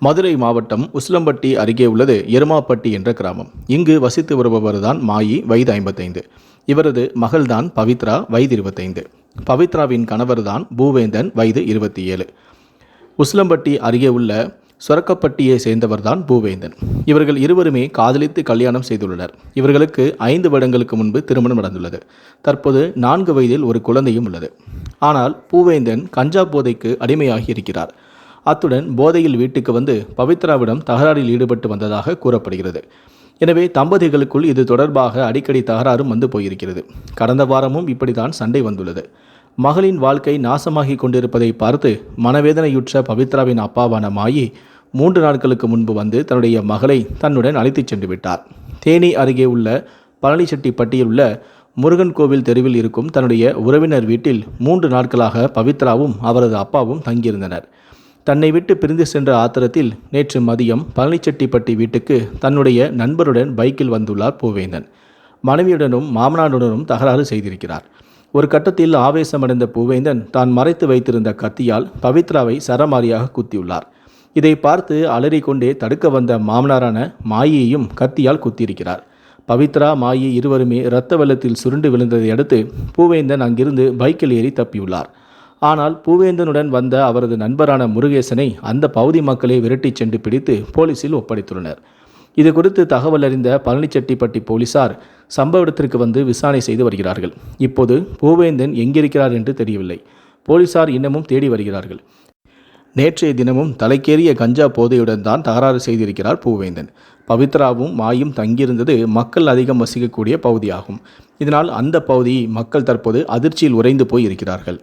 மதுரை மாவட்டம் உஸ்லம்பட்டி அருகே உள்ளது எருமாப்பட்டி என்ற கிராமம். இங்கு வசித்து வருபவர்தான் மாயி வயது ஐம்பத்தைந்து. இவரது மகள்தான் பவித்ரா வயது இருபத்தைந்து. பவித்ராவின் கணவர்தான் பூவேந்தன் வயது இருபத்தி ஏழு உஸ்லம்பட்டி அருகே உள்ள சுரக்கப்பட்டியை சேர்ந்தவர்தான் பூவேந்தன். இவர்கள் இருவருமே காதலித்து கல்யாணம் செய்துள்ளனர். இவர்களுக்கு ஐந்து வருடங்களுக்கு முன்பு திருமணம் நடந்துள்ளது. தற்போது நான்கு வயதில் ஒரு குழந்தையும் உள்ளது. ஆனால் பூவேந்தன் கஞ்சா போதைக்கு அடிமையாகி இருக்கிறார். அத்துடன் போதையில் வீட்டுக்கு வந்து பவித்ராவிடம் தகராறில் ஈடுபட்டு வந்ததாக கூறப்படுகிறது. எனவே தம்பதிகளுக்குள் இது தொடர்பாக அடிக்கடி தகராறும் வந்து போயிருக்கிறது. கடந்த வாரமும் இப்படித்தான் சண்டை வந்துள்ளது. மகளின் வாழ்க்கை நாசமாகி கொண்டிருப்பதை பார்த்து மனவேதனையுற்ற பவித்ராவின் அப்பாவான மாயி மூன்று நாட்களுக்கு முன்பு வந்து தன்னுடைய மகளை தன்னுடன் அழைத்துச் சென்று விட்டார். தேனி அருகே உள்ள பழனிச்செட்டிப்பட்டியில் உள்ள முருகன் கோவில் தெருவில் இருக்கும் தன்னுடைய உறவினர் வீட்டில் மூன்று நாட்களாக பவித்ராவும் அவரது அப்பாவும் தங்கியிருந்தனர். தன்னை விட்டு பிரிந்து சென்ற ஆத்திரத்தில் நேற்று மதியம் பழனிச்செட்டிப்பட்டி வீட்டுக்கு தன்னுடைய நண்பருடன் பைக்கில் வந்துள்ளார் பூவேந்தன். மனைவியுடனும் மாமனாருடனும் தகராறு செய்திருக்கிறார். ஒரு கட்டத்தில் ஆவேசமடைந்த பூவேந்தன் தான் மறைத்து வைத்திருந்த கத்தியால் பவித்ராவை சரமாரியாக குத்தியுள்ளார். இதை பார்த்து அலறிக்கொண்டே தடுக்க வந்த மாமனாரான மாயையும் கத்தியால் குத்தியிருக்கிறார். பவித்ரா மாயி இருவருமே இரத்த வெள்ளத்தில் சுருண்டு விழுந்ததை அடுத்து பூவேந்தன் அங்கிருந்து பைக்கில் ஏறி தப்பியுள்ளார். ஆனால் பூவேந்தனுடன் வந்த அவரது நண்பரான முருகேசனை அந்த பகுதி மக்களே விரட்டிச் சென்று பிடித்து போலீசில் ஒப்படைத்துள்ளனர். இது குறித்து தகவல் அறிந்த பழனிச்செட்டிப்பட்டி போலீசார் சம்பவ இடத்திற்கு வந்து விசாரணை செய்து வருகிறார்கள். இப்போது பூவேந்தன் எங்கிருக்கிறார் என்று தெரியவில்லை. போலீசார் இன்னமும் தேடி வருகிறார்கள். நேற்றைய தினமும் தலைக்கேறிய கஞ்சா போதையுடன் தான் தகராறு செய்திருக்கிறார் பூவேந்தன். பவித்ராவும் மாயும் தங்கியிருந்தது மக்கள் அதிகம் வசிக்கக்கூடிய பகுதியாகும். இதனால் அந்த பகுதி மக்கள் தற்போது அதிர்ச்சியில் உறைந்து போய் இருக்கிறார்கள்.